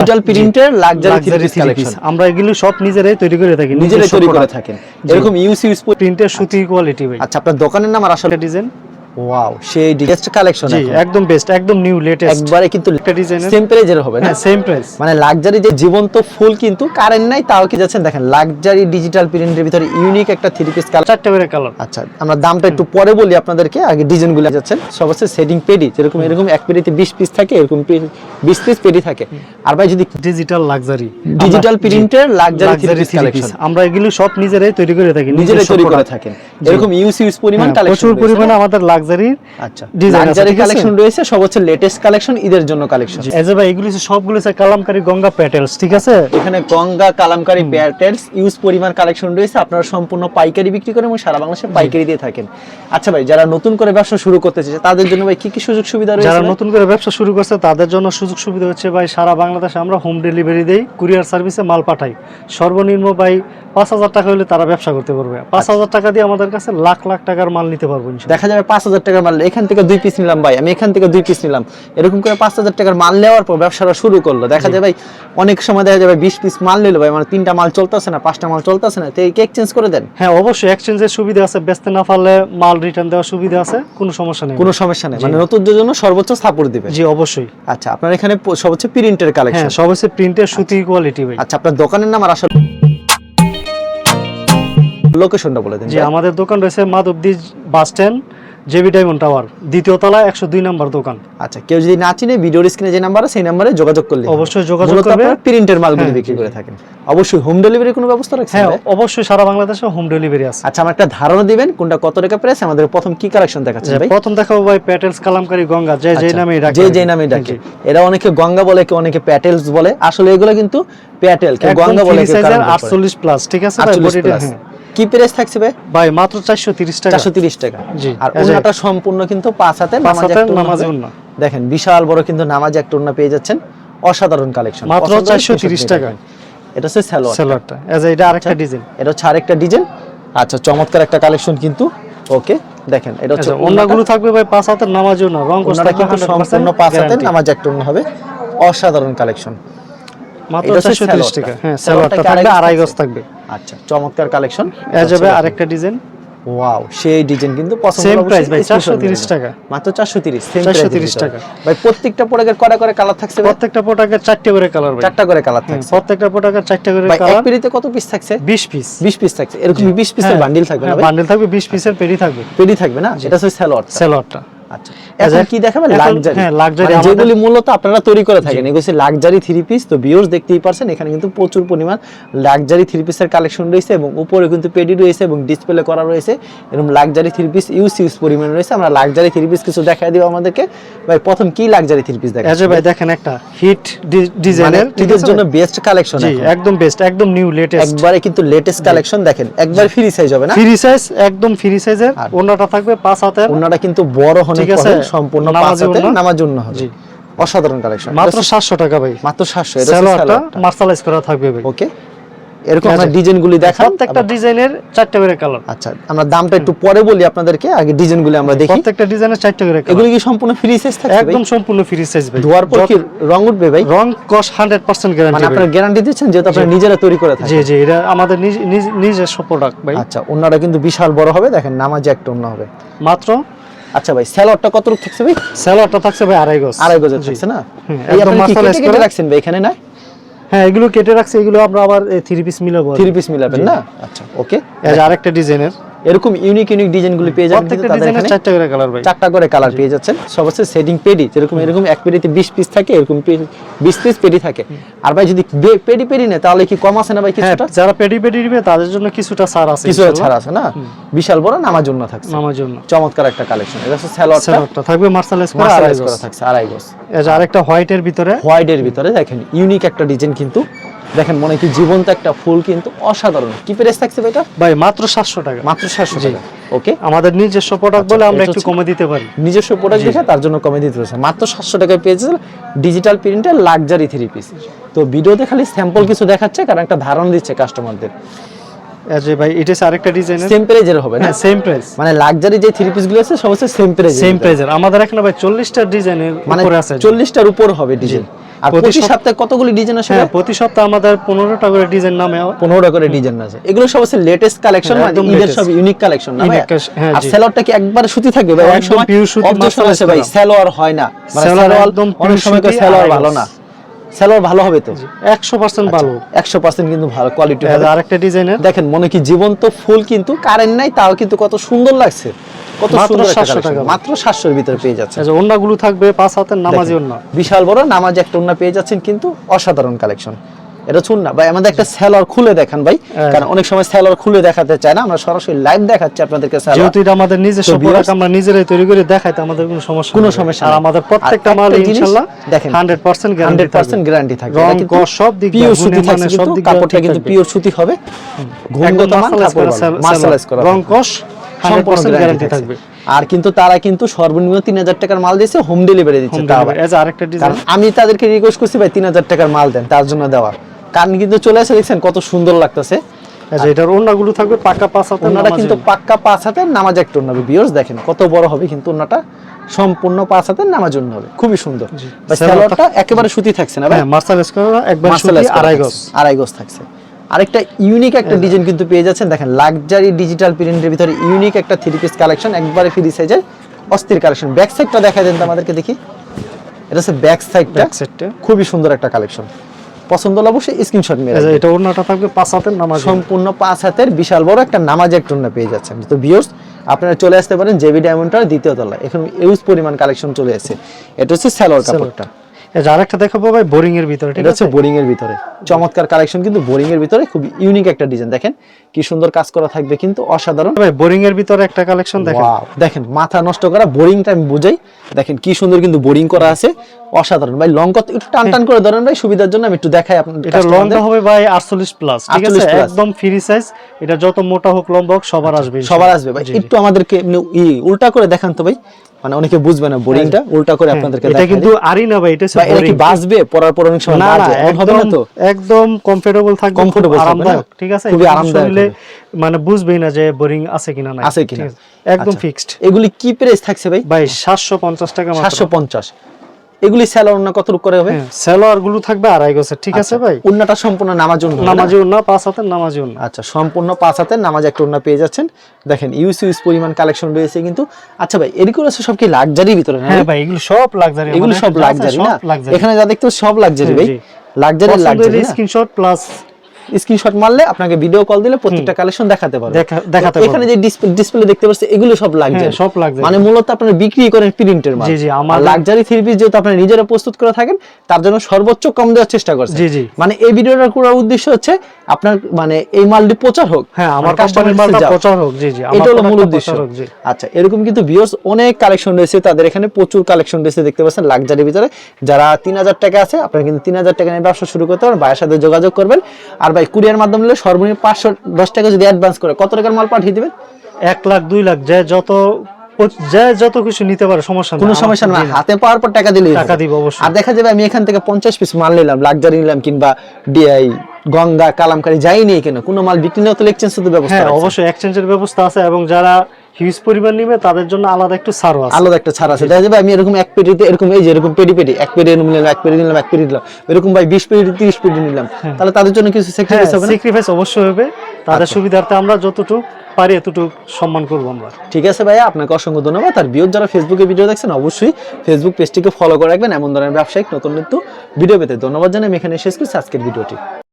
Digital প্রিন্টের luxury collection আমরা এগুলো সব নিজেরাই তৈরি করে থাকি নিজেরাই তৈরি করে থাকেন। এরকম ইউসি প্রিন্টের সুতি কোয়ালিটি আচ্ছা আপনার দোকানের নাম আর আসলে ডিজাইন ওয়াও সেই কালেকশন একদম বেস্ট একদম নিউ লেটেস্ট একবারে কিন্তু সেম প্রাইজের হবে না? হ্যাঁ সেম প্রাইস মানে লাক্সারি যে জীবন্ত ফুল কিন্তু কারেন্ট নাই তাও কি যাচ্ছেন? দেখেন লাক্সারি ডিজিটাল প্রিন্টের ভিতরে ইউনিক একটা থ্রি পিস কালার চারটা করে কালার আচ্ছা আমরা দামটা একটু পরে বলি আপনাদেরকে আগে ডিজাইনগুলো যাচ্ছেন। সব সেটিং পেডি যেরকম এরকম এক পেডিতে বিশ পিস থাকে এরকম বিশ পিস পেডি থাকে। আর ভাই যদি ডিজিটাল লাক্সারি ডিজিটাল প্রিন্টের লাক্সারি থ্রি পিস কালেকশন আমরা এগুলো সব নিজেরাই তৈরি করে থাকি নিজেরাই তৈরি করে। থাকেন। এরকম ইউজ ইউজ পরিমাণ হ্যাঁ, কালেকশন প্রচুর পরিমাণে আমাদের লাক্সারির আচ্ছা। লাক্সারি কালেকশন রয়েছে সব হচ্ছে লেটেস্ট কালেকশন ঈদের জন্য কালেকশন এজ ভাই এগুলো সবগুলো হচ্ছে কালামকারী গঙ্গা প্যাটেলস ঠিক আছে? এখানে গঙ্গা কালামকারী প্যাটেলস ইউজ পরিমাণ কালেকশন রয়েছে আপনারা সম্পূর্ণ পাইকারি বিক্রি করেন এবং সারা বাংলাদেশে পাইকারি দিয়ে থাকেন। আচ্ছা ভাই যারা নতুন করে ব্যবসা শুরু করতে চাইছে তাদের জন্য ভাই কি কি সুযোগ সুবিধা রয়েছে যারা নতুন করে ব্যবসা শুরু করছে তাদের জন্য সুযোগ সুবিধা হচ্ছে ভাই সারা বাংলাদেশে আমরা হোম ডেলিভারি দেই কুরিয়ার সার্ভিসে মাল পাঠাই। সর্বনিম্ন ভাই পাঁচ হাজার টাকা হলে তারা ব্যবসা করতে পারবে। পাঁচ হাজার টাকা দিয়ে আমাদের কাছে লাখ লাখ টাকার মাল নিতে পারব দেখা যাবে পাঁচ হাজার টাকার মাল এখান থেকে দুই পিস নিলাম ভাই আমি এখান থেকে দুই পিস নিলাম। এরকম করে পাঁচ হাজার টাকার মাল নেওয়ার পর ব্যবসাটা শুরু করল। দেখা যায় ভাই অনেক সময় দেখা যাবে বিশ পিস মাল নিলো ভাই মানে তিনটা মাল চলতেছে না পাঁচটা মাল চলতেছে না তো এই এক্সচেঞ্জ করে দেন। হ্যাঁ অবশ্যই এক্সচেঞ্জের সুবিধা আছে বেচতে না পারলে মাল রিটার্ন দেওয়ার সুবিধা আছে কোনো সমস্যা নেই কোনো সমস্যা নেই মানে নতুনদের জন্য সর্বোচ্চ সাপোর্ট দিবে। জি অবশ্যই। আচ্ছা আপনার এখানে প- সব হচ্ছে প্রিন্টের হ্যাঁ কালেকশন সব হচ্ছে প্রিন্টের সুতি কোয়ালিটি ভাই। আচ্ছা আপনার দোকানের নাম আর আসলে লোকেশনটা বলে দিন জি আমাদের দোকান রয়েছে Madhabdi bus stand JB diamond tower দ্বিতীয় তলা একশো দুই নম্বর দোকান। আচ্ছা কেউ যদি না চিনে ভিডিওর স্ক্রিনে যে নাম্বার সেই নাম্বারে যোগাযোগ করলে অবশ্যই যোগাযোগ করবে। প্রিন্টের মালগুলো হ্যাঁ, বিক্রি করে থাকেন। অবশ্যই হোম ডেলিভারি কোনো ব্যবস্থা রাখছেন হ্যাঁ অবশ্যই সারা বাংলাদেশে হোম ডেলিভারি আছে। আচ্ছা আমার একটা ধারণা দিবেন কোনটা কত টাকা প্রাইস আমাদের প্রথম কি কালেকশন দেখাচ্ছেন ভাই? প্রথম দেখাবো ভাই প্যাটেলস কালামকারী গঙ্গা যে যে আচ্ছা, নামে ডাকে যে যে নামে ডাকে। এরা অনেকে গঙ্গা বলে কেউ অনেকে প্যাটেলস বলে। আসলে এগুলো কিন্তু প্যাটেল কেউ গঙ্গা বলে কেউ কারণ 48 প্লাস ঠিক আছে ভাই? 48 বডিটা। কি প্রাইস থাকছে ভাই? ভাই মাত্র 430 টাকা। চারশো তিরিশ টাকা। জি। আর ওনাটা সম্পূর্ণ কিন্তু পাঁচ হাতে নামাজ নামাজে। দেখেন বিশাল বড় কিন্তু নামাজ একটা পেয়ে যাচ্ছেন। অসাধারণ কালেকশন মাত্র 430 টাকা। এটা হচ্ছে এজ এটা আরেকটা আচ্ছা। ডিজাইন। এটা হচ্ছে আরেকটা ডিজাইন। আচ্ছা চমৎকার একটা কালেকশন কিন্তু। ওকে দেখেন এটা হচ্ছে অন্যগুলো থাকবে ভাই পাঁচ হাতের নামাজও না রং কোর্স কিন্তু সম্পূর্ণ পাঁচ নামাজ একটা ওড়না হবে। অসাধারণ কালেকশন মাত্র 430 টাকা। হ্যাঁ সালোয়ারটা থাকবে আড়াই আড়াই গজ গজ থাকবে। আচ্ছা চমৎকার কালেকশন। এ যাবে আরেকটা ডিজাইন। ওয়াও সেই ডিজাইন কিন্তু পছন্দ Same ভাই, 430 টাকা। মাত্র 430 সেম 430 টাকা। ভাই প্রত্যেকটা প্রোডাক্টের কয়টা করে কালার থাকছে ভাই? প্রত্যেকটা প্রোডাক্টের চারটে করে কালার ভাই। চারটা করে কালার হ্যাঁ, থাকছে। প্রত্যেকটা প্রোডাক্টের চারটে করে ভাই এক কালার পেরিতে কত পিস থাকছে? 20 পিস 20 পিস থাকছে। এরকম 20 পিসের বান্ডিল থাকবে না ভাই? বান্ডেল থাকবে 20 পিসের পেডি থাকবে। পেডি থাকবে না? এটা হচ্ছে সালোয়ার সেলারটা আচ্ছা। এখন কি দেখাবেন? লাক্সারি হ্যাঁ, luxury যেগুলি মূলত আপনারা তৈরি করে থাকেন। এগুলো লাক্সারি থ্রি পিস তো ভিউয়ার্স দেখতেই পারছেন এখানে কিন্তু প্রচুর পরিমাণ লাক্সারি থ্রি পিসের কালেকশন রয়েছে এবং উপরে কিন্তু পেডি রয়েছে এবং ডিসপ্লে করা রয়েছে। এরকম luxury three piece huge huge পরিমাণ রয়েছে। আমরা লাক্সারি থ্রি পিস কিছু দেখাই দিব আমাদেরকে। ভাই প্রথম কি লাক্সারি থ্রি পিস দেখা ভাই দেখেন একটা হিট ডিজাইনের ঈদের জন্য বেস্ট কালেকশন একদম বেস্ট একদম নিউ লেটেস্ট একবারে কিন্তু লেটেস্ট কালেকশন দেখেন একবার ফ্রি সাইজ হবে না? ফ্রি সাইজ একদম ফ্রি সাইজের ওনাটা থাকবে পাঁচ হাতের। ওনাটা কিন্তু বড় হনে ঠিক আছে, সম্পূর্ণ নামাজি জন্য? হবে। জি। অসাধারণ কালেকশন। মাত্র 700 টাকা ভাই। মাত্র 700 এটা সেলোয়ারটা। মার্শালাইজ করা থাকবে ভাই। ওকে এরকম আমরা ডিজাইনগুলি প্রত্যেকটা ডিজাইনের চারটে করে কালার আচ্ছা আমরা দামটা একটু পরে বলি আপনাদেরকে আগে ডিজাইনগুলি আমরা দেখি। প্রত্যেকটা ডিজাইনের চারটে করে কালার এগুলি কি সম্পূর্ণ ফ্রি সাইজ থাকবে একদম সম্পূর্ণ ফ্রি সাইজ ভাই। ধোয়ার পর কি রং উঠবে ভাই? রং কস 100% মানে আপনারা গ্যারান্টি দিচ্ছেন যেহেতু আপনারা নিজেরা তৈরি করে থাকেন। জি এটা আমাদের নিজ- নিজ- নিজস্ব প্রোডাক্ট ভাই। আচ্ছা ওনারা কিন্তু বিশাল বড় হবে। দেখেন নামাজে একটা অন্য হবে। মাত্র আচ্ছা ভাই স্যালোয়ারটা কত রূপ থাকছে ভাই? স্যালোয়ারটা থাকছে ভাই আড়াই গজ। আড়াই গজ থাকছে না? একদম আপনি কি কেটে কেটে রাখছেন ভাই এখানে না? হ্যাঁ এগুলো কেটে রাখছে এগুলো আমরা আবার থ্রি পিস মিলাবো থ্রি পিস মিলাবেন না? আচ্ছা ওকে আরেকটা ডিজাইনের এরকম ইউনিক ইউনিক ডিজাইনগুলি পেয়ে যাবেন প্রত্যেকটা এখানে চারটে করে কালার ভাই চারটা করে কালার পেয়ে যাচ্ছেন। সব হচ্ছে সেটিং পেডি যেরকম এরকম এক পেডিতে বিশ পিস থাকে এরকম বিশ পিস পেডি থাকে। আর ভাই যদি পেডি পেডি নেয় তাহলে কি কম আছে না ভাই হ্যাঁ কিছুটা? যারা পেডি পেডি নিবে তাদের জন্য কিছুটা ছাড় আছে কিছু ছাড় আছে না? বিশাল বড় নামার জন্য থাকছে। নামার জন্য। চমৎকার একটা কালেকশন এটা হচ্ছে সেলোয়ারটা থাকবে মার্শালাইজ করা আড়াই গজ। করা থাকছে আড়াই গজ। যে আরেকটা হোয়াইটের ভিতরে। হোয়াইটের ভিতরে দেখেন ইউনিক একটা ডিজাইন কিন্তু দেখেন মনে কি জীবন্ত একটা ফুল কিন্তু অসাধারণ। কি প্রাইস থাকছে এটা? ভাই মাত্র 700 টাকা। মাত্র সাতশো টাকা ওকে আমাদের নিজস্ব প্রোডাক্ট বলে আমরা একটু কমে দিতে পারি। নিজস্ব প্রোডাক্ট দেখে তার জন্য কমে দিতে হচ্ছে। মাত্র সাতশো টাকায় পেয়েছে ডিজিটাল প্রিন্টের লাক্সারি থ্রি পিস তো ভিডিওতে খালি স্যাম্পল কিছু দেখাচ্ছে কারণ একটা ধারণা দিচ্ছে কাস্টমারদের এই ভাই এটা আরেকটা ডিজাইনের সেম প্রাইজের হবে না? হ্যাঁ সেম প্রাইস মানে লাক্সারি যে থ্রি পিসগুলো আছে সব সেম প্রাইজ সেম প্রাইজের আমাদের এখানে ভাই চল্লিশটা ডিজাইনের উপরে আছে। চল্লিশটার উপর হবে ডিজাইন আর প্রতি সপ্তাহে কতগুলি ডিজাইন আসে হ্যাঁ প্রতি সপ্তাহে আমাদের পনেরোটা করে ডিজাইন নামে পনেরোটা করে ডিজাইন আছে। এগুলো সব হচ্ছে লেটেস্ট কালেকশন হ্যাঁ, মানে ঈদের সব ইউনিক কালেকশন না হ্যাঁ, আর। সেলরটা কি একবার সুতি থাকবে ভাই? অনেক সময় pure সুতি, আছে ভাই করা। সেলোয়ার হয় না। মানে সালোয়ার একদম অনেক সময় আড়াই ভালো না। সেলোয়ার ভালো হবে তো? একশো পার্সেন্ট ভালো। একশো পার্সেন্ট কিন্তু ভালো কোয়ালিটি হবে। আরেকটা ডিজাইনের দেখেন মনে কি জীবন্ত ফুল কিন্তু কারেন্ট নাই তাও কিন্তু কত সুন্দর লাগছে। কত মাত্র সুন্দর একটা 700 collection। টাকা। মাত্র সাতশোর ভিতরে পেয়ে যাচ্ছে ওন্নাগুলো থাকবে পাঁচ হাতের নামাজি ওন্না। বিশাল বড় নামাজ একটা ওন্না পেয়ে যাচ্ছেন কিন্তু অসাধারণ কালেকশন এটা শুন না ভাই আমাদের একটা সেলর খুলে দেখান ভাই হ্যাঁ। কারণ অনেক সময় সেলর খুলে দেখাতে চায় না আমরা সরাসরি লাইভ দেখাচ্ছি আপনাদেরকে সেলর যেহেতু এটা আমাদের নিজস্ব তো প্রোডাক্ট আমরা নিজেরাই তৈরি করে দেখাইতে আমাদের কোনো সমস্যা কোনো সমস্যা আর আমাদের প্রত্যেকটা মাল ইনশাআল্লাহ দেখেন, হান্ড্রেড পার্সেন্ট গ্যারান্টি 100% গ্যারান্টি থাকবে। রং কস সব দিক পিওর সুতি থাকছে সব দিক দিয়ে কাপড়টা কিন্তু পিওর সুতি হবে। গুণগত মান কাপড় মার্শালাইজ করা রং। কস আর কিন্তু তারা কিন্তু সর্বনিম্ন তিন হাজার টাকার মাল দিয়েছে হোম ডেলিভারি দিচ্ছে আমি তাদেরকে রিকোয়েস্ট করছি ভাই তিন হাজার টাকার মাল দেন তার জন্য দেওয়া। কারণ কিন্তু চলে আসে দেখছেন কত সুন্দর লাগতেছে। যে এটার থাকবে পাঁচ কিন্তু পাক্কা পাঁচ নামাজ একটা হবে দেখেন কত বড় হবে কিন্তু সম্পূর্ণ পাঁচ হাতের নামাজ হবে। খুবই সুন্দর। সালোয়ারটা একেবারে সুতি থাকছে না ভাই? হ্যাঁ করা একবার সুতি আড়াই গজ। আড়াই গজ থাকছে। আরেকটা ইউনিক একটা ডিজাইন কিন্তু পেয়ে যাচ্ছেন। দেখেন লাক্সারি ডিজিটাল প্রিন্টের ভিতরে ইউনিক একটা থ্রি পিস কালেকশন একবারে ফ্রি সাইজের অস্থির কালেকশন ব্যাক সাইডটা দেখা দেন তো আমাদেরকে দেখি। এটা হচ্ছে ব্যাক সাইডটা খুবই সুন্দর একটা কালেকশন পছন্দ হলে অবশ্যই স্ক্রিনশট মেরে এটা ওড়নাটা থাকবে পাঁচ হাতের নামাজ সম্পূর্ণ পাঁচ হাতের বিশাল বড় একটা নামাজ এক টুন্না পেয়ে যাচ্ছেন। তো ভিউয়ার্স আপনারা চলে আসতে পারেন জেবি ডায়মন্ডটার দ্বিতীয় তলায়। এখন ইউজ পরিমাণ কালেকশন চলে এসেছে এটা হচ্ছে স্যালোয়ার কাপড়টা। আরেকটা দেখাবো ভাই বোরিং এর ভিতরে ঠিক আছে? বোরিং এর ভিতরে। চমৎকার কালেকশন কিন্তু বোরিং এর ভিতরে খুব ইউনিক একটা ডিজাইন দেখেন কি সুন্দর কাজ করা থাকবে কিন্তু অসাধারণ। ভাই বোরিং এর ভিতরে একটা কালেকশন দেখেন। দেখেন মাথা নষ্ট করা বোরিংটা আমি বুঝাই। দেখেন কি সুন্দর কিন্তু বোরিং করা আছে অসাধারণ। ভাই লং কত একটু টান টান করে ধরেন ভাই সুবিধার জন্য আমি একটু দেখাই আপনাদের এটা লংটা হবে ভাই 48 প্লাস ঠিক আছে? একদম ফ্রি সাইজ এটা যত মোটা হোক লম্বা হোক সবার আসবে সবার আসবে ভাই। একটু আমাদেরকে উল্টা করে দেখান তো ভাই। মানে অনেকে বুঝবে না বোরিংটা উল্টা করে আপনাদেরকে হ্যাঁ, এটা কিন্তু আরই না ভাই এটা এটা কি বাসবে পরার পর অনেক সময় না না হবে একদম না তো? একদম কমফোর্টেবল থাকবে কমফোর্টেবল আরামদায়ক ঠিক আছে? খুবই আরামদায়ক মানে বুঝবেই না যে বোরিং আছে কিনা না আছে কিনা। একদম আচ্ছা। ফিক্সড এগুলি কি প্রাইস থাকছে ভাই? ভাই 750 টাকা মাত্র। সাতশো পঞ্চাশ। এগুলি স্যালোর উন্না কত রূপ করে হবে? হ্যাঁ সেলোয়ারগুলো থাকবে আড়াই গছের ঠিক আছে ভাই? উন্নাটা সম্পূর্ণ নামাজ উন্না নামাজি উন্না পাঁচ হাতের নামাজি উন্না। আচ্ছা সম্পূর্ণ পাঁচ হাতের নামাজ একটা উন্না পেয়ে যাচ্ছেন। দেখেন ইউস ইউস পরিমাণ কালেকশন রয়েছে কিন্তু। আচ্ছা ভাই এরকম আছে সব কি লাক্সারি ভিতরে হ্যাঁ ভাই? এগুলো সব লাক্সারি এগুলো সব লাক্সারি না? এখানে যা দেখতে সব লাক্সারি ভাই। জি। Luxury luxury screenshot plus screenshot মারলে আপনাকে ভিডিও কল দিলে প্রত্যেকটা কালেকশন দেখাতে পারবে। দেখাতে তো এখানে যে ডিসপ্লে দেখতে পাচ্ছি এগুলো সব লাক্সারি হ্যাঁ, সব luxury। মানে মূলত আপনারা বিক্রি করেন প্রিন্টের মাল। জি, জি, আমাদের- লাক্সারি থ্রি পিস যেহেতু আপনারা নিজেরা প্রস্তুত করে থাকেন তার জন্য সর্বোচ্চ কম দেওয়ার চেষ্টা করছেন। জি, জি। মানে এই ভিডিওটা করার উদ্দেশ্য হচ্ছে আপনার মানে এই মালটি প্রচার হোক। হ্যাঁ আমার মানে customer কোম্পানির মালটা প্রচার হোক। জি জি আমার এটা হলো মূল উদ্দেশ্য। আচ্ছা এরকম কিন্তু ভিউয়ার্স অনেক কালেকশন রয়েছে তাদের এখানে প্রচুর কালেকশন রয়েছে দেখতে পাচ্ছেন লাক্সারির ভিতরে। যারা তিন হাজার টাকা আছে আপনারা কিন্তু তিন হাজার টাকা নিয়ে ব্যবসা শুরু করতে পারেন ভাইয়ের সাথে যোগাযোগ করবেন। আর ভাই কুরিয়ার মাধ্যমে নিলে সর্বনিম্ন পাঁচশো দশ টাকা যদি অ্যাডভান্স করে কত টাকার মাল পাঠিয়ে দিবেন? এক লাখ দুই লাখ যে যত যে যত কিছু নিতে পারে সমস্যা কোনো সমস্যা না হাতে পাওয়ার পর টাকা দিলেই টাকা দিব অবশ্যই। আর দেখা যাবে আমি এখান থেকে পঞ্চাশ পিস মাল নিলাম লাক্সারি নিলাম কিংবা ডিআই গঙ্গা কালামকারি যাই নিয়ে কেন কোনো মাল বিক্রি না তো এক্সচেঞ্জ ব্যবস্থা হ্যাঁ অবশ্যই এক্সচেঞ্জের ব্যবস্থা আছে এবং যারা হিউজ পরিমাণ নিবে তাদের জন্য আলাদা একটু ছাড়ও আছে। আলাদা একটা ছাড় আছে। দেখা যাবে আমি এরকম এক পেটিতে এরকম এই যে এরকম পেটি পেটি এক পেটি নিলাম এক পেটি নিলাম এক পেটি নিলাম। এরকম ভাই বিশ পেটি তিরিশ পেটি নিলাম। তাহলে তাদের জন্য কিছু হ্যাঁ স্যাক্রিফাইস হবে স্যাক্রিফাইস অবশ্যই হবে। তাদের আচ্ছা। সুবিধার্থে আমরা যতটুকু পারি এতটুকু সম্মান করব আমরা। ঠিক আছে ভাইয়া আপনাকে অসংখ্য ধন্যবাদ। আর বিয়োগ যারা ফেসবুকে ভিডিও দেখছেন অবশ্যই ফেসবুক পেজটিকে ফলো করে রাখবেন। এমন ধরনের ব্যবসায়িক নতুন নতুন ভিডিও পেতে ধন্যবাদ জানাই। আমি এখানে শেষ করছি। আজকের ভিডিওটি